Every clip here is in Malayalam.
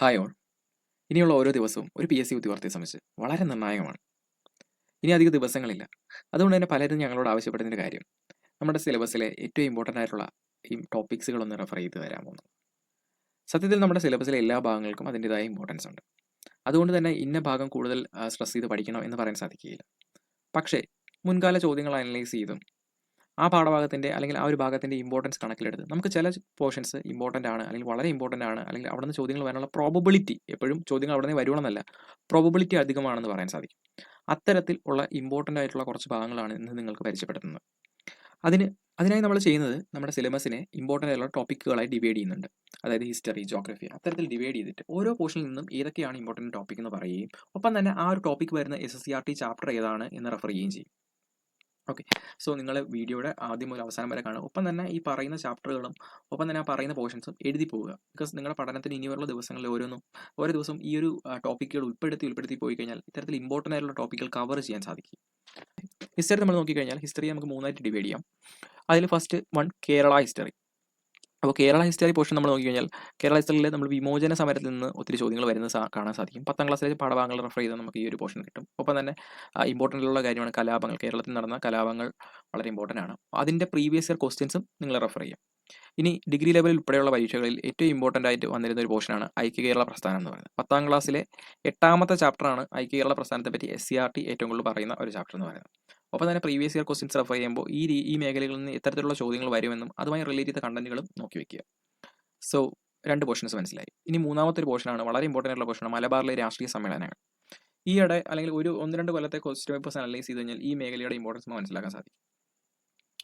ഹായ് ഓൾ ഇനിയുള്ള ഓരോ ദിവസവും ഒരു പി എസ് സി ഉദ്യോഗാർത്ഥിയെ സംബന്ധിച്ച് വളരെ നിർണായകമാണ്. ഇനി അധിക ദിവസങ്ങളില്ല. അതുകൊണ്ട് തന്നെ പലരും ഞങ്ങളോട് ആവശ്യപ്പെടുന്നൊരു കാര്യം. നമ്മുടെ സിലബസിലെ ഏറ്റവും ഇമ്പോർട്ടന്റ് ആയിട്ടുള്ള ഈ ടോപ്പിക്സുകളൊന്ന് റെഫർ ചെയ്ത് തരാമോ സത്യത്തിൽ നമ്മുടെ സിലബസിലെ എല്ലാ ഭാഗങ്ങൾക്കും അതിന്റെതായ ഇമ്പോർട്ടൻസ് ഉണ്ട്. അതുകൊണ്ട് തന്നെ ഇന്ന ഭാഗം കൂടുതൽ സ്ട്രെസ് ചെയ്ത് പഠിക്കണം എന്ന് പറയാൻ സാധിക്കുകയില്ല. പക്ഷേ മുൻകാല ചോദ്യങ്ങൾ അനലൈസ് ചെയ്തും ആ പാഠഭാഗത്തിന്റെ അല്ലെങ്കിൽ ആ ഒരു ഭാഗത്തിന്റെ ഇമ്പോർട്ടൻസ് കണക്കിലെടുത്ത് നമുക്ക് ചില പോർഷൻസ് ഇമ്പോർട്ടന്റ് ആണ് അല്ലെങ്കിൽ വളരെ ഇമ്പോർട്ടന്റ് ആണ് അല്ലെങ്കിൽ അവിടെ നിന്ന് ചോദ്യങ്ങൾ വരാനുള്ള പ്രോബബിലിറ്റി എപ്പോഴും ചോദ്യങ്ങൾ അവിടെ നിന്ന് വരുവണമെന്നല്ല പ്രോബബിലിറ്റി അധികമാണെന്ന് പറയാൻ സാധിക്കും. അത്തരത്തിൽ ഉള്ള ഇമ്പോർട്ടന്റ് ആയിട്ടുള്ള കുറച്ച് ഭാഗങ്ങളാണ് ഇന്ന് നിങ്ങൾക്ക് പരിചയപ്പെടുത്തുന്നത്. അതിന് അതിനായി നമ്മൾ ചെയ്യുന്നത് നമ്മുടെ സിലബസിനെ ഇമ്പോർട്ടന്റ് ആയിട്ടുള്ള ടോപ്പിക്കുകളായി ഡിവൈഡ് ചെയ്യുന്നുണ്ട്. അതായത് ഹിസ്റ്ററി ജോഗ്രഫി അത്തരത്തിൽ ഡിവൈഡ് ചെയ്തിട്ട് ഓരോ പോർഷനിൽ നിന്നും ഏതൊക്കെയാണ് ഇമ്പോർട്ടന്റ് ടോപ്പിക് എന്ന് പറയുകയും ഒപ്പം തന്നെ ആ ഒരു ടോപ്പിക് വരുന്ന S S C R T chapter ഏതാണ് എന്ന് റെഫർ ചെയ്യുകയും ചെയ്യും. ഓക്കെ സോ നിങ്ങൾ വീഡിയോയുടെ ആദ്യം മുതൽ അവസാനം വരെ കാണുക. ഒപ്പം തന്നെ ഈ പറയുന്ന ചാപ്റ്ററുകളും ഒപ്പം തന്നെ ആ പറയുന്ന പോർഷൻസും എഴുതി പോവുക. ബിക്കോസ് നിങ്ങളുടെ പഠനത്തിന് ഇനിയുള്ള ദിവസങ്ങളിൽ ഓരോന്നും ഓരോ ദിവസം ഈ ഒരു ടോപ്പിക്കുകൾ ഉൾപ്പെടുത്തി ഉൾപ്പെടുത്തി പോയി കഴിഞ്ഞാൽ ഇത്തരത്തിൽ ഇമ്പോർട്ടന്റ് ആയിട്ടുള്ള ടോപ്പിക്കുകൾ കവർ ചെയ്യാൻ സാധിക്കും. ഹിസ്റ്ററി നമ്മൾ നോക്കിക്കഴിഞ്ഞാൽ ഹിസ്റ്ററി നമുക്ക് മൂന്നായിട്ട് ഡിവൈഡ് ചെയ്യാം. അതിൽ ഫസ്റ്റ് വൺ കേരള ഹിസ്റ്ററി അപ്പോൾ കേരള ഹിസ്റ്ററി പോർഷൻ നമ്മൾ നോക്കി കഴിഞ്ഞാൽ കേരള ഹിസ്റ്ററിയിൽ നമ്മൾ വിമോചന സമരത്തിൽ നിന്ന് ഒത്തിരി ചോദ്യങ്ങൾ വരുന്നത് കാണാൻ സാധിക്കും. പത്താം ക്ലാസ്സിലെ പാഠഭാഗങ്ങൾ റെഫർ ചെയ്താൽ നമുക്ക് ഈ ഒരു പോർഷൻ കിട്ടും. ഒപ്പം തന്നെ ഇമ്പോർട്ടന്റ് ഉള്ള കാര്യമാണ് കലാപങ്ങൾ. കേരളത്തിൽ നടന്ന കലാപങ്ങൾ വളരെ ഇമ്പോർട്ടന്റ് ആണ്. അതിന്റെ പ്രീവിയസ് ഇയർ ക്വസ്റ്റ്യൻസും നിങ്ങൾ റെഫർ ചെയ്യാം. ഇനി ഡിഗ്രി ലെവലിൽ ഉൾപ്പെടെയുള്ള പരീക്ഷകളിൽ ഏറ്റവും ഇമ്പോർട്ടന്റ് ആയിട്ട് വന്നിരുന്ന ഒരു പോർഷനാണ് ഐക്യ കേരള പ്രസ്ഥാനം എന്ന് പറയുന്നത്. പത്താം ക്ലാസ്സിലെ എട്ടാമത്തെ ചാപ്റ്ററാണ് ഐക്യ കേരള പ്രസ്ഥാനത്തെ പറ്റി എസ് സി ആർ ടി ഏറ്റവും കൂടുതൽ പറയുന്ന ഒരു ചാപ്റ്റർ എന്ന് പറയുന്നത്. ഒപ്പം തന്നെ പ്രീവിയസ് ഇയർ ക്വസ്റ്റ്യൻസ് റെഫർ ചെയ്യുമ്പോൾ ഈ ഈ മേഖലകളിൽ നിന്ന് ഇത്തരത്തിലുള്ള ചോദ്യങ്ങൾ വരുമെന്നും അതുമായി റിലേറ്റ് ചെയ്ത കണ്ടന്റുകളും നോക്കി വെക്കുക. സോ രണ്ട് പോർഷൻസ് മനസ്സിലായി. ഇനി മൂന്നാമത്തെ ഒരു പോർഷനാണ് വളരെ ഇമ്പോർട്ടന്റ് ആയിട്ടുള്ള പോർഷനാണ് മലബാറിലെ രാഷ്ട്രീയ സമ്മേളനങ്ങൾ. ഈയിടെ അല്ലെങ്കിൽ ഒരു ഒന്ന് രണ്ട് കൊല്ലത്തെ ക്വസ്റ്റ്യൻ പേപ്പേഴ്സ് അനലൈസ് ചെയ്ത് കഴിഞ്ഞാൽ ഈ മേഖലയുടെ ഇമ്പോർട്ടൻസ് മനസ്സിലാക്കാൻ സാധിക്കും.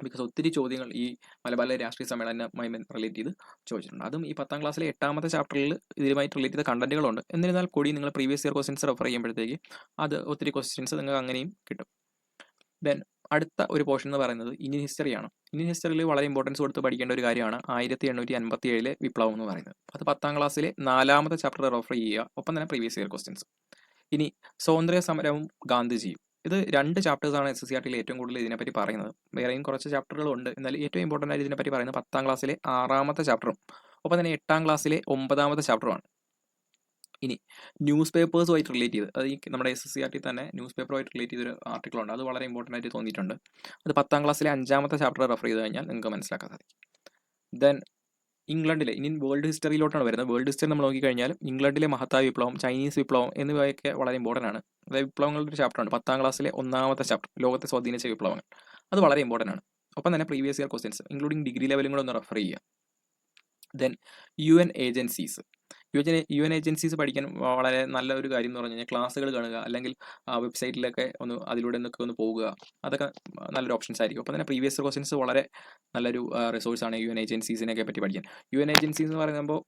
ബിക്കോസ് ഒത്തിരി ചോദ്യങ്ങൾ ഈ മലബാറിലെ രാഷ്ട്രീയ സമ്മേളനമായി റിലേറ്റ് ചെയ്ത് ചോദിച്ചിട്ടുണ്ട്. അതും ഈ പത്താം ക്ലാസ്സിലെ എട്ടാമത്തെ ചാപ്റ്ററിൽ ഇതുമായിട്ട് റിലേറ്റ് ചെയ്ത കണ്ടന്റുകളുണ്ട് എന്നിരുന്നാൽ കൂടി നിങ്ങൾ പ്രീവിയസ് ഇയർ ക്വസ്റ്റ്യൻസ് റെഫർ ചെയ്യുമ്പോഴത്തേക്ക് അത് ഒത്തിരി ക്വസ്റ്റ്യൻസ് നിങ്ങൾക്ക് അങ്ങനെയും കിട്ടും. ദെൻ അടുത്ത ഒരു പോർഷൻ എന്ന് പറയുന്നത് ഇന്ത്യൻ ഹിസ്റ്ററിയാണ് ഇന്ത്യൻ ഹിസ്റ്ററിയിൽ വളരെ ഇമ്പോർട്ടൻസ് കൊടുത്ത് പഠിക്കേണ്ട ഒരു കാര്യമാണ് ആയിരത്തി എണ്ണൂറ്റി അൻപത്തി ഏഴിലെ വിപ്ലവം എന്ന് പറയുന്നത്. അത് പത്താം ക്ലാസ്സിലെ നാലാമത്തെ ചാപ്റ്റർ റെഫർ ചെയ്യുക. ഒപ്പം തന്നെ പ്രീവിയസ് ഇയർ ക്വസ്റ്റ്യൻസ് ഇനി സ്വാതന്ത്ര്യ സമരവും ഗാന്ധിജിയും. ഇത് രണ്ട് ചാപ്റ്റേഴ്സാണ് എസ് എസ് സി ആർ ടിയിൽ ഏറ്റവും കൂടുതൽ ഇതിനെപ്പറ്റി പറയുന്നത്. വേറെയും കുറച്ച് ചാപ്റ്ററുകൾ ഉണ്ട്. എന്നാൽ ഏറ്റവും ഇമ്പോർട്ടന്റ് ആയിട്ട് ഇതിനെപ്പറ്റി പറയുന്നത് പത്താം ക്ലാസ്സിലെ ആറാമത്തെ ചാപ്റ്ററും ഒപ്പം തന്നെ എട്ടാം ക്ലാസ്സിലെ ഒമ്പതാമത്തെ ചാപ്റ്ററുമാണ് ഇനി ന്യൂസ് പേപ്പേഴ്സുമായിട്ട് റിലേറ്റ് ചെയ്ത് അത് ഈ നമ്മുടെ S S C R T തന്നെ ന്യൂസ് പേപ്പറുമായിട്ട് റിലേറ്റ് ചെയ്തൊരു ആർട്ടിക്കിൾ ഉണ്ട് അത് വളരെ ഇമ്പോർട്ടന്റ് ആയിട്ട് തോന്നിയിട്ടുണ്ട്. അത് പത്താം ക്ലാസ്സിലെ അഞ്ചാമത്തെ ചാപ്റ്റർ റെഫർ ചെയ്ത് കഴിഞ്ഞാൽ നിങ്ങൾക്ക് മനസ്സിലാക്കാൻ സാധിക്കും. ദെൻ ഇംഗ്ലണ്ടിലെ ഇനി വേൾഡ് ഹിസ്റ്ററിയിലോട്ടാണ് വരുന്നത്. വേൾഡ് ഹിസ്റ്ററി നമ്മൾ നോക്കിക്കഴിഞ്ഞാൽ ഇംഗ്ലണ്ടിലെ മഹത്തായ വിപ്ലവം ചൈനീസ് വിപ്ലവം എന്നിവയൊക്കെ വളരെ ഇമ്പോർട്ടന്റ് ആണ്. അതായത് വിപ്ലവങ്ങളുടെ ഒരു ചാപ്റ്റർ ചാപ്റ്ററാണ്. പത്താം ക്ലാസ്സിലെ ഒന്നാമത്തെ ചാപ്റ്റർ ലോകത്തെ സ്വാധീനിച്ച വിപ്ലവങ്ങൾ. അത് വളരെ ഇമ്പോർട്ടന്റ് ആണ്. ഒപ്പം തന്നെ previous year questions including degree ലെവലും കൂടെ ഒന്ന് റെഫർ ചെയ്യുക. Then U N agencies U N agencies പഠിക്കാൻ വളരെ നല്ല ഒരു കാര്യം എന്ന് പറഞ്ഞു കഴിഞ്ഞാൽ ക്ലാസ്സുകൾ കാണുക അല്ലെങ്കിൽ വെബ്സൈറ്റിലൊക്കെ ഒന്ന് അതിലൂടെ നിന്നൊക്കെ ഒന്ന് പോവുക അതൊക്കെ നല്ലൊരു ഓപ്ഷൻസ് ആയിരിക്കും. അപ്പോൾ തന്നെ പ്രീവിയസ് ക്വസ്റ്റ്യൻസ് വളരെ നല്ലൊരു റിസോഴ്സാണ് യു എൻ ഏജൻസീസിനെയൊക്കെ പറ്റി പഠിക്കാൻ. യു എൻ ഏജൻസീസ് എന്ന് പറയുമ്പോൾ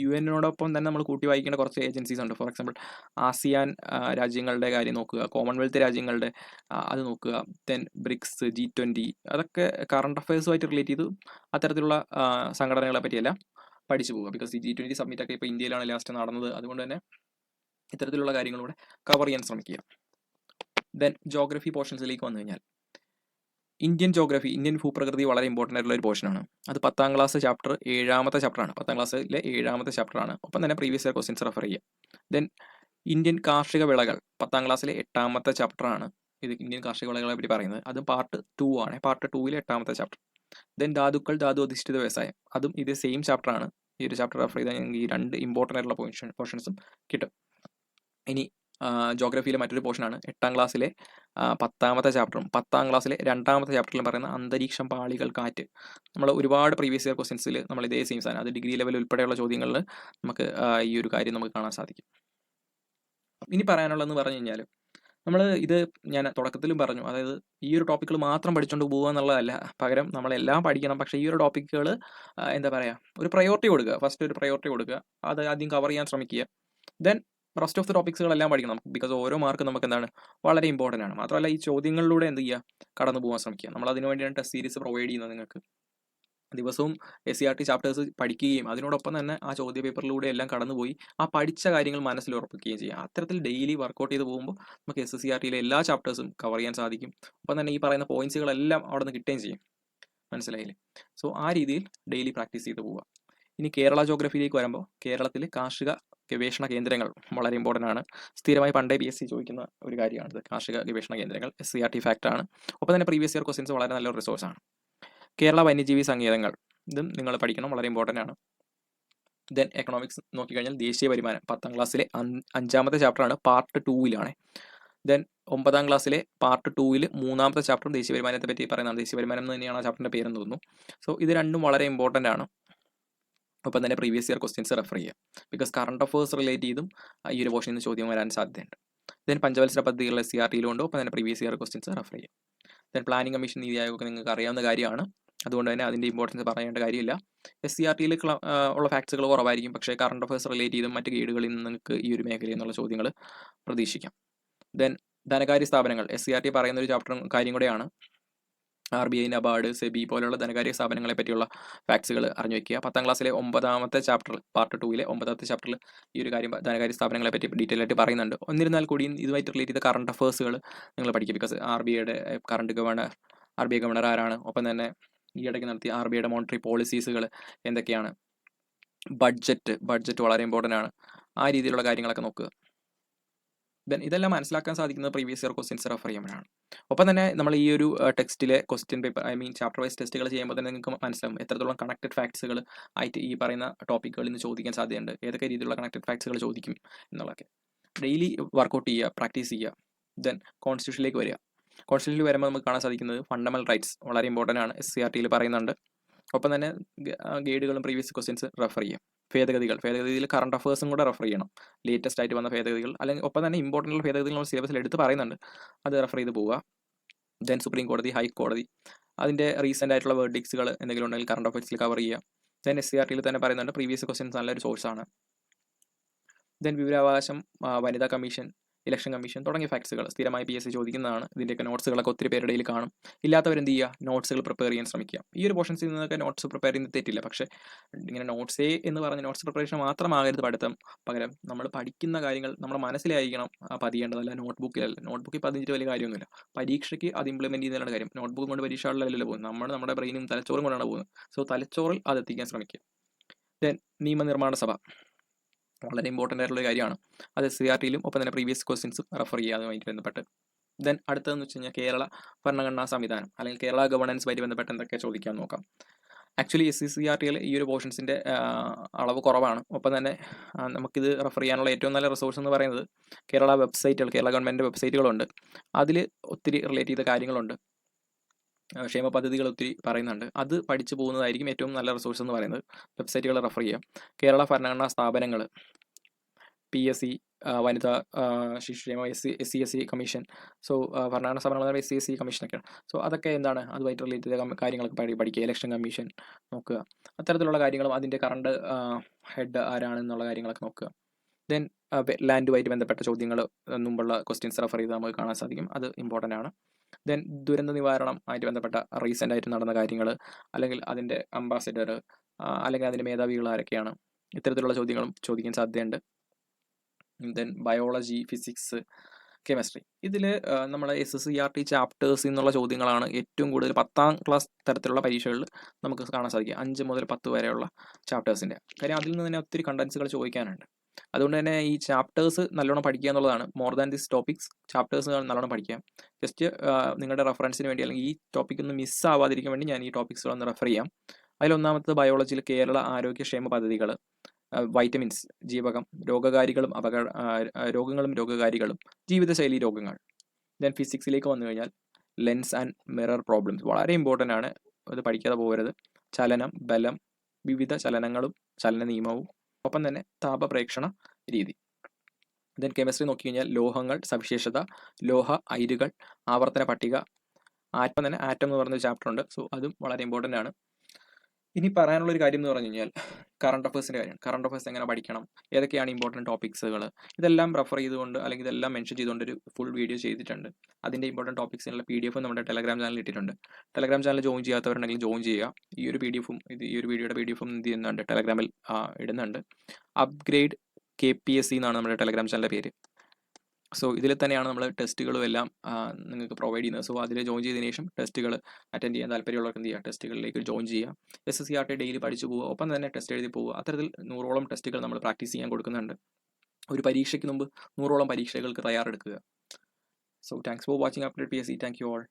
യു എന്നോടൊപ്പം തന്നെ നമ്മൾ കൂട്ടി വായിക്കേണ്ട കുറച്ച് ഏജൻസീസ് ഉണ്ട്. ഫോർ എക്സാമ്പിൾ ആസിയാൻ രാജ്യങ്ങളുടെ കാര്യം നോക്കുക കോമൺവെൽത്ത് രാജ്യങ്ങളുടെ അത് നോക്കുക ദെൻ ബ്രിക്സ് ജി ട്വന്റി അതൊക്കെ കറണ്ട് അഫയേഴ്സുമായിട്ട് റിലേറ്റ് ചെയ്ത് അത്തരത്തിലുള്ള സംഘടനകളെ പറ്റിയല്ല. പഠിച്ചു പോവുക. ബിക്കോസ് ജി ട്വന്റി സബ്മിറ്റ് ഒക്കെ ഇപ്പോൾ ഇന്ത്യയിലാണ് ലാസ്റ്റ് നടന്നത്. അതുകൊണ്ട് തന്നെ ഇത്തരത്തിലുള്ള കാര്യങ്ങളൂടെ കവർ ചെയ്യാൻ ശ്രമിക്കുക. ദെൻ ജോഗ്രഫി പോർഷൻസിലേക്ക് വന്നു കഴിഞ്ഞാൽ ഇന്ത്യൻ ജോഗ്രഫി ഇന്ത്യൻ ഭൂപ്രകൃതി വളരെ ഇമ്പോർട്ടന്റ് ആയിട്ടുള്ള ഒരു പോർഷനാണ് അത് പത്താം ക്ലാസ് ചാപ്റ്റർ ഏഴാമത്തെ ചാപ്റ്ററാണ് പത്താം ക്ലാസ്സിലെ ഏഴാമത്തെ ചാപ്റ്ററാണ് ഒപ്പം തന്നെ പ്രീവിയസ് ഇയർ ക്വസ്റ്റ്യൻസ് റെഫർ ചെയ്യുക. ദെൻ ഇന്ത്യൻ കാർഷിക വിളകൾ പത്താം ക്ലാസ്സിലെ എട്ടാമത്തെ ചാപ്റ്ററാണ് ഇത് ഇന്ത്യൻ കാർഷിക വിളകളെ പറ്റി പറയുന്നത്. അത് പാർട്ട് ടു ആണ്. പാർട്ട് ടൂവിലെ എട്ടാമത്തെ ചാപ്റ്റർ ദെൻ ധാതുക്കൾ ധാതു അധിഷ്ഠിത വ്യവസായം. അതും ഇത് സെയിം ചാപ്റ്റർ ആണ്. ഈ ഒരു ചാപ്റ്റർ റെഫർ ചെയ്താൽ ഞങ്ങൾക്ക് ഈ രണ്ട് ഇമ്പോർട്ടന്റ് ആയിട്ടുള്ള പോർഷൻ പോർഷൻസും കിട്ടും. ഇനി ജോഗ്രഫിയിലെ മറ്റൊരു പോർഷനാണ് എട്ടാം ക്ലാസ്സിലെ പത്താമത്തെ ചാപ്റ്ററും പത്താം ക്ലാസ്സിലെ രണ്ടാമത്തെ ചാപ്റ്ററിലും പറയുന്ന അന്തരീക്ഷം പാളികൾ കാറ്റ്. നമ്മൾ ഒരുപാട് പ്രീവിയസ് ഇയർ ക്വസ്റ്റ്യൻസിൽ നമ്മൾ ഇതേ സെയിം സാധനം അത് ഡിഗ്രി ലെവൽ ഉൾപ്പെടെയുള്ള ചോദ്യങ്ങളിൽ നമുക്ക് ഈ ഒരു കാര്യം നമുക്ക് കാണാൻ സാധിക്കും. ഇനി പറയാനുള്ളതെന്ന് പറഞ്ഞു കഴിഞ്ഞാൽ നമ്മൾ ഇത് ഞാൻ തുടക്കത്തിലും പറഞ്ഞു. അതായത് ഈ ഒരു ടോപ്പിക്കുകൾ മാത്രം പഠിച്ചുകൊണ്ട് പോകുക എന്നുള്ളതല്ല. പകരം നമ്മളെല്ലാം പഠിക്കണം. പക്ഷേ ഈ ഒരു ടോപ്പിക്കുകൾ എന്താ പറയുക ഒരു പ്രയോറിറ്റി കൊടുക്കുക. ഫസ്റ്റ് ഒരു പ്രയോറിറ്റി കൊടുക്കുക. അത് ആദ്യം കവർ ചെയ്യാൻ ശ്രമിക്കുക. ദെൻ റെസ്റ്റ് ഓഫ് ദി ടോപ്പിക്സുകളെല്ലാം പഠിക്കണം. ബിക്കോസ് ഓരോ മാർക്ക് നമുക്ക് എന്താണ് വളരെ ഇമ്പോർട്ടന്റ് ആണ്. മാത്രമല്ല ഈ ചോദ്യങ്ങളിലൂടെ എന്ത് ചെയ്യുക? കടന്നു പോകാൻ ശ്രമിക്കുക. നമ്മൾ അതിനു വേണ്ടിയാണ് ടെസ്റ്റ് സീരീസ് പ്രൊവൈഡ് ചെയ്യുന്നത് നിങ്ങൾക്ക്. ദിവസവും S C R T chapters പഠിക്കുകയും അതിനോടൊപ്പം തന്നെ ആ ചോദ്യ പേപ്പറിലൂടെ എല്ലാം കടന്നുപോയി ആ പഠിച്ച കാര്യങ്ങൾ മനസ്സിൽ ഉറപ്പിക്കുകയും ചെയ്യുക. അത്തരത്തിൽ ഡെയിലി വർക്കൗട്ട് ചെയ്ത് പോകുമ്പോൾ നമുക്ക് എസ് സി ആർ ടിയിലെ എല്ലാ ചാപ്റ്റേഴ്സും കവർ ചെയ്യാൻ സാധിക്കും. ഒപ്പം തന്നെ ഈ പറയുന്ന പോയിന്റ്സുകളെല്ലാം അവിടെ നിന്ന് കിട്ടുകയും ചെയ്യും. മനസ്സിലായില്ലേ? സോ ആ രീതിയിൽ ഡെയിലി പ്രാക്ടീസ് ചെയ്ത് പോവുക. ഇനി കേരള ജോഗ്രഫിയിലേക്ക് വരുമ്പോൾ കേരളത്തിലെ കാർഷിക ഗവേഷണ കേന്ദ്രങ്ങൾ വളരെ ഇമ്പോർട്ടന്റ് ആണ്. സ്ഥിരമായി പണ്ടേ പി എസ് സി ചോദിക്കുന്ന ഒരു കാര്യമാണിത്. കാർഷിക ഗവേഷണ കേന്ദ്രങ്ങൾ S C R T fact ആണ്. ഒപ്പം തന്നെ പ്രീവിയസ് ഇയർ ക്വസ്റ്റ്യൻസ് വളരെ നല്ലൊരു റിസോഴ്സാണ് കേരള വന്യജീവി സങ്കേതങ്ങൾ. ഇതും നിങ്ങൾ പഠിക്കണം വളരെ ഇമ്പോർട്ടന്റ് ആണ്. ദെൻ എക്കണോമിക്സ് നോക്കിക്കഴിഞ്ഞാൽ ദേശീയ വരുമാനം പത്താം ക്ലാസ്സിലെ അഞ്ച് അഞ്ചാമത്തെ ചാപ്റ്ററാണ് പാർട്ട് ടൂവിലാണ് ദെൻ ഒമ്പതാം ക്ലാസ്സിലെ പാർട്ട് ടൂവിൽ മൂന്നാമത്തെ ചാപ്റ്ററും ദേശീയ വരുമാനത്തെ പറ്റി പറയുന്നതാണ്. ദേശീയ വരുമാനം എന്ന് തന്നെയാണ് ആ ചാപ്റ്ററിന്റെ പേരെന്ന് തോന്നുന്നു. സോ ഇത് രണ്ടും വളരെ ഇമ്പോർട്ടന്റ് ആണ്. ഒപ്പം തന്നെ പ്രീവിയസ് ഇയർ ക്വസ്റ്റ്യൻസ് റെഫർ ചെയ്യുക ബിക്കോസ് കറണ്ട് അഫേഴ്സ് റിലേറ്റ് ചെയ്തും ഈ ഒരു പോർഷനിൽ നിന്ന് ചോദ്യം വരാൻ സാധ്യതയുണ്ട്. ദെൻ പഞ്ചവത്സര പദ്ധതികളിലെ സി ആർ ടിയിലുണ്ട് ഒപ്പം തന്നെ പ്രീവിയസ് ഇയർ ക്വസ്റ്റ്യൻസ് റെഫർ ചെയ്യുക ദെൻ പ്ലാനിംഗ് കമ്മീഷൻ നീതി ആയോഗമൊക്കെ നിങ്ങൾക്ക് അറിയാവുന്ന കാര്യമാണ്. അതുകൊണ്ട് തന്നെ അതിന്റെ ഇമ്പോർട്ടൻസ് പറയേണ്ട കാര്യമില്ല. എസ് സി ആർ ടിയിൽ ഉള്ള ഫാക്ട്സുകൾ കുറവായിരിക്കും. പക്ഷേ കറണ്ട് അഫയേഴ്സ് റിലേറ്റ് ചെയ്തും മറ്റ് ഗൈഡുകളിൽ നിന്ന് നിങ്ങൾക്ക് ഈ ഒരു മേഖലയിൽ നിന്നുള്ള ചോദ്യങ്ങൾ പ്രതീക്ഷിക്കാം. ദെൻ ധനകാര്യ സ്ഥാപനങ്ങൾ. എസ് സി ആർ ടി പറയുന്ന ഒരു ചാപ്റ്റർ കാര്യം കൂടെയാണ്. R B I NABARD SEBI പോലെയുള്ള ധനകാര്യ സ്ഥാപനങ്ങളെ പറ്റിയുള്ള ഫാക്ട്സുകൾ അറിഞ്ഞു വെക്കുക. പത്താം ക്ലാസ്സിലെ ഒമ്പതാമത്തെ ചാപ്റ്റർ പാർട്ട് ടൂവിലെ ഒമ്പതാമത്തെ ചാപ്റ്ററിൽ ഈ ഒരു കാര്യം ധനകാര്യ സ്ഥാപനങ്ങളെ പറ്റി ഡീറ്റെയിൽ ആയിട്ട് പറയുന്നുണ്ട്. എന്നിരുന്നാൽ കൂടിയും ഇതുമായിട്ട് റിലേറ്റ് ചെയ്ത കറണ്ട് അഫേഴ്സുകൾ നിങ്ങൾ പഠിക്കുക. ബിക്കോസ് ആർ ബി ഐയുടെ current governor R B I governor ആരാണ്? ഒപ്പം തന്നെ ഈ ഇടയ്ക്ക് നടത്തിയ ആർ ബി ഐയുടെ മോണിറ്ററി പോളിസീസുകൾ എന്തൊക്കെയാണ്? ബഡ്ജറ്റ് ബഡ്ജറ്റ് വളരെ ഇമ്പോർട്ടന്റ് ആണ്. ആ രീതിയിലുള്ള കാര്യങ്ങളൊക്കെ നോക്കുക ദെൻ ഇതെല്ലാം മനസ്സിലാക്കാൻ സാധിക്കുന്നത് പ്രീവിയസ് ഇയർ ക്വസ്റ്റ്യൻസ് റെഫർ ചെയ്യുമ്പോഴാണ്. ഒപ്പം തന്നെ നമ്മൾ ഈ ഒരു ടെക്സ്റ്റിലെ question paper I mean chapter wise ടെസ്റ്റുകൾ ചെയ്യുമ്പോൾ തന്നെ നിങ്ങൾക്ക് മനസ്സിലാവും എത്രത്തോളം കണക്റ്റഡ് ഫാക്ട്സുകൾ ആയിട്ട് ഈ പറയുന്ന ടോപ്പിക്കുകളിൽ നിന്ന് ചോദിക്കാൻ സാധ്യതയുണ്ട്. ഏതൊക്കെ രീതിയിലുള്ള കണക്റ്റഡ് ഫാക്ട്സുകൾ ചോദിക്കും എന്നുള്ളതൊക്കെ. ഡെയിലി വർക്കൗട്ട് ചെയ്യുക പ്രാക്ടീസ് ചെയ്യുക ദെൻ കോൺസ്റ്റിറ്റ്യൂഷനിലേക്ക് വരിക. കോൺസ്റ്റിറ്റ്യൂഷനിൽ വരുമ്പോൾ നമുക്ക് കാണാൻ സാധിക്കുന്നത് ഫണ്ടമെന്റൽ റൈറ്റ്സ് വളരെ ഇമ്പോർട്ടന്റ് ആണ്. എസ് സി ആർ ടിയിൽ പറയുന്നുണ്ട്. ഒപ്പം തന്നെ ഗൈഡുകളും പ്രീവിയസ് ക്വസ്റ്റ്യൻസ് റെഫർ ചെയ്യും. ഭേദഗതികൾ. ഭേദഗതിയിൽ കറണ്ട് അഫേഴ്സും കൂടെ റെഫർ ചെയ്യണം. ലേറ്റസ്റ്റ് ആയിട്ട് വന്ന ഭേദഗതികൾ. അല്ലെങ്കിൽ ഒപ്പം തന്നെ ഇമ്പോർട്ടന്റ് ഉള്ള ഭേദഗതികൾ നമ്മൾ സിലബസിൽ എടുത്ത് പറയുന്നുണ്ട്. അത് റെഫർ ചെയ്ത് പോവുക. ദെൻ സുപ്രീം കോടതി ഹൈക്കോടതി അതിന്റെ റീസെന്റ് ആയിട്ടുള്ള വേർഡിക്സുകൾ എന്തെങ്കിലും ഉണ്ടെങ്കിൽ കറണ്ട് അഫയേഴ്സിൽ കവർ ചെയ്യുക. ദെൻ എസ് സി ആർ ടിയിൽ തന്നെ പറയുന്നുണ്ട് പ്രീവിയസ് ക്വസ്റ്റ്യൻസ് നല്ലൊരു സോഴ്സാണ് ദെൻ വിവരാവകാശം വനിതാ കമ്മീഷൻ ഇലക്ഷൻ കമ്മീഷൻ തുടങ്ങിയ ഫാക്ട്സുകൾ സ്ഥിരമായി പി എസ് സി ചോദിക്കുന്നതാണ്. ഇതിന്റെയൊക്കെ നോട്ട്സുകളൊക്കെ ഒത്തിരി പേരുടെ കാണും. ഇല്ലാത്തവർ എന്ത് ചെയ്യുക നോട്ട്സുകൾ പ്രിപ്പയർ ചെയ്യാൻ ശ്രമിക്കുക. ഈ ഒരു പോർഷൻസിൽ നിന്നൊക്കെ നോട്ട്സ് പ്രിപ്പയർ ചെയ്യുന്നത് തെറ്റില്ല. പക്ഷേ ഇങ്ങനെ നോട്ട്സേ എന്ന് പറഞ്ഞ് നോട്ട്സ് പ്രിപ്പറേഷൻ മാത്രമാകരുത് പഠിത്തം. പകരം നമ്മൾ പഠിക്കുന്ന കാര്യങ്ങൾ നമ്മുടെ മനസ്സിലായിരിക്കണം. പതിയേണ്ടതല്ല നോട്ട് നോട്ട്ബുക്കിൽ നോട്ട് ബുക്കിൽ പതിഞ്ഞിട്ട് വലിയ കാര്യമൊന്നുമില്ല. പരീക്ഷയ്ക്ക് അത് ഇംപ്ലിമെന്റ് ചെയ്യുന്നതാണ് കാര്യം. നോട്ട് ബുക്ക് കൊണ്ട് ഉള്ളതല്ലോ പോകുന്നത്. നമ്മൾ നമ്മുടെ ബ്രെയിനും തലച്ചോറും കൊണ്ടാണ് പോകുന്നത്. സോ തലച്ചോറിൽ അത് എത്തിക്കാൻ ശ്രമിക്കുക. ദെൻ നിയമനിർമ്മാണ സഭ. വളരെ ഇമ്പോർട്ടന്റ് ആയിട്ടുള്ള ഒരു കാര്യമാണ്. അത് എസ് സി ആർ ടിയിലും ഒപ്പം തന്നെ പ്രീവിയസ് ക്വസ്റ്റ്യൻസും റെഫർ ചെയ്യാതുമായിട്ട് ബന്ധപ്പെട്ട്. ദെൻ അടുത്തതെന്ന് വെച്ച് കഴിഞ്ഞാൽ കേരള ഭരണഘടനാ സംവിധാനം അല്ലെങ്കിൽ കേരള ഗവർണൻസുമായിട്ട് ബന്ധപ്പെട്ട് എന്തൊക്കെ ചോദിക്കാൻ നോക്കാം. Actually S C C R ടിയിൽ ഈ ഒരു പോർഷൻസിന്റെ അളവ് കുറവാണ്. ഒപ്പം തന്നെ നമുക്കിത് റെഫർ ചെയ്യാനുള്ള ഏറ്റവും നല്ല റിസോഴ്സ് എന്ന് പറയുന്നത് കേരള വെബ്സൈറ്റുകൾ കേരള ഗവൺമെന്റ് വെബ്സൈറ്റുകളുണ്ട് അതിൽ ഒത്തിരി റിലേറ്റ് ചെയ്ത കാര്യങ്ങളുണ്ട്. ക്ഷേമ പദ്ധതികൾ ഒത്തിരി പറയുന്നുണ്ട്. അത് പഠിച്ചു പോകുന്നതായിരിക്കും ഏറ്റവും നല്ല റിസോഴ്സ് എന്ന് പറയുന്നത്. വെബ്സൈറ്റുകൾ റെഫർ ചെയ്യാം. കേരള ഭരണഘടനാ സ്ഥാപനങ്ങൾ പി എസ് സി വനിതാ ശിശുക്ഷേമ S C S C S C commission so ഭരണഘടനാ സ്ഥാപനങ്ങൾ എസ് സി എസ് സി കമ്മീഷനൊക്കെയാണ് സോ അതൊക്കെ എന്താണ്? അതുമായിട്ട് റിലേറ്റ് ചെയ്ത കാര്യങ്ങളൊക്കെ പഠി പഠിക്കുക. ഇലക്ഷൻ കമ്മീഷൻ നോക്കുക. അത്തരത്തിലുള്ള കാര്യങ്ങളും അതിന്റെ കറണ്ട് ഹെഡ് ആരാണെന്നുള്ള കാര്യങ്ങളൊക്കെ നോക്കുക. ദെൻ ലാൻഡുമായിട്ട് ബന്ധപ്പെട്ട ചോദ്യങ്ങൾ മുമ്പുള്ള ക്വസ്റ്റ്യൻസ് റെഫർ ചെയ്ത് നമുക്ക് കാണാൻ സാധിക്കും. അത് ഇമ്പോർട്ടന്റ് ആണ്. ദെൻ ദുരന്ത നിവാരണം ആയിട്ട് ബന്ധപ്പെട്ട റീസെന്റ് ആയിട്ട് നടന്ന കാര്യങ്ങൾ അല്ലെങ്കിൽ അതിന്റെ അംബാസിഡർ അല്ലെങ്കിൽ അതിന്റെ മേധാവികൾ ആരൊക്കെയാണ്? ഇത്തരത്തിലുള്ള ചോദ്യങ്ങളും ചോദിക്കാൻ സാധ്യതയുണ്ട്. ദെൻ ബയോളജി ഫിസിക്സ് കെമിസ്ട്രി ഇതിൽ നമ്മൾ S S C R T chapters എന്നുള്ള ചോദ്യങ്ങളാണ് ഏറ്റവും കൂടുതൽ പത്താം ക്ലാസ് തരത്തിലുള്ള പരീക്ഷകളിൽ നമുക്ക് കാണാൻ സാധിക്കും അഞ്ച് മുതൽ പത്ത് വരെയുള്ള ചാപ്റ്റേഴ്സിന്റെ കാര്യം അതിൽ നിന്ന് തന്നെ ഒത്തിരി കണ്ടൻസുകൾ ചോദിക്കാനുണ്ട്. അതുകൊണ്ട് തന്നെ ഈ ചാപ്റ്റേഴ്സ് നല്ലോണം പഠിക്കുക എന്നുള്ളതാണ്. More than this topics chapters നല്ലോണം പഠിക്കുക. ജസ്റ്റ് നിങ്ങളുടെ റെഫറൻസിന് വേണ്ടി അല്ലെങ്കിൽ ഈ ടോപ്പിക് ഒന്ന് മിസ് ആവാതിരിക്കാൻ വേണ്ടി ഞാൻ ഈ ടോപ്പിക്സുകൾ ഒന്ന് റെഫർ ചെയ്യാം. അതിലൊന്നാമത്തെ ബയോളജിയിൽ കേരള ആരോഗ്യക്ഷേമ പദ്ധതികൾ വൈറ്റമിൻസ് ജീവകം രോഗകാരികളും അപക രോഗങ്ങളും രോഗകാരികളും ജീവിതശൈലി രോഗങ്ങൾ. ദെൻ ഫിസിക്സിലേക്ക് വന്നു കഴിഞ്ഞാൽ ലെൻസ് ആൻഡ് മിറർ പ്രോബ്ലംസ് വളരെ ഇമ്പോർട്ടന്റ് ആണ്. അത് പഠിക്കാതെ പോകരുത്. ചലനം ബലം വിവിധ ചലനങ്ങളും ചലന നിയമവും ഒപ്പം തന്നെ താപപ്രേക്ഷണ രീതി. ദെൻ കെമിസ്ട്രി നോക്കി കഴിഞ്ഞാൽ ലോഹങ്ങൾ സവിശേഷത ലോഹ അയിരുകൾ ആവർത്തന പട്ടിക ആറ്റം തന്നെ ആറ്റം എന്ന് പറഞ്ഞ ചാപ്റ്റർ ഉണ്ട്. സോ അതും വളരെ ഇമ്പോർട്ടന്റ് ആണ്. ഇനി പറയാനുള്ള ഒരു കാര്യം എന്ന് പറഞ്ഞു കഴിഞ്ഞാൽ കറണ്ട് അഫേഴ്സിന്റെ കാര്യം. കറണ്ട് അഫേഴ്സ് എങ്ങനെ പഠിക്കണം? ഏതൊക്കെയാണ് ഇമ്പോർട്ടന്റ് ടോപ്പിക്സുകൾ ഇതെല്ലാം റെഫർ ചെയ്തുകൊണ്ട് അല്ലെങ്കിൽ ഇതെല്ലാം മെൻഷൻ ചെയ്തുകൊണ്ട് ഒരു ഫുൾ വീഡിയോ ചെയ്തിട്ടുണ്ട്. അതിന്റെ ഇമ്പോർട്ടന്റ് ടോപ്പിക്സിനുള്ള പി ഡി എഫ് നമ്മുടെ ടെലഗ്രാം ചാനലിൽ ഇട്ടിട്ടുണ്ട്. ടെലഗ്രാം ചാനൽ ജോയിൻ ചെയ്യാത്തവരുണ്ടെങ്കിൽ ജോയിൻ ചെയ്യുക. ഈ ഒരു പി ഡി എഫും ഇത് ഈ ഒരു വീഡിയോയുടെ പി ഡി എഫും എന്ത് ചെയ്യുന്നുണ്ട്? ടെലഗ്രാമിൽ ഇടുന്നുണ്ട്. Upgrade K P S C എന്നാണ് നമ്മുടെ ടെലഗ്രാം ചാനലിന്റെ പേര്. സോ ഇതിൽ തന്നെയാണ് നമ്മൾ ടെസ്റ്റുകളും എല്ലാം നിങ്ങൾക്ക് പ്രൊവൈഡ് ചെയ്യുന്നത്. സോ അതിൽ ജോയിൻ ചെയ്തതിനു ശേഷം ടെസ്റ്റുകൾ അറ്റൻഡ് ചെയ്യാൻ താല്പര്യമുള്ളവർക്ക് എന്ത് ചെയ്യുക ടെസ്റ്റുകളിലേക്ക് ജോയിൻ ചെയ്യുക S S C R T daily പഠിച്ചു പോകുക ഒപ്പം തന്നെ ടെസ്റ്റ് എഴുതി പോകുക അത്തരത്തിൽ നൂറോളം ടെസ്റ്റുകൾ നമ്മൾ പ്രാക്ടീസ് ചെയ്യാൻ കൊടുക്കുന്നുണ്ട്. ഒരു പരീക്ഷയ്ക്ക് മുമ്പ് നൂറോളം പരീക്ഷകൾക്ക് തയ്യാറെടുക്കുക. So thanks for watching update P S C. Thank you all.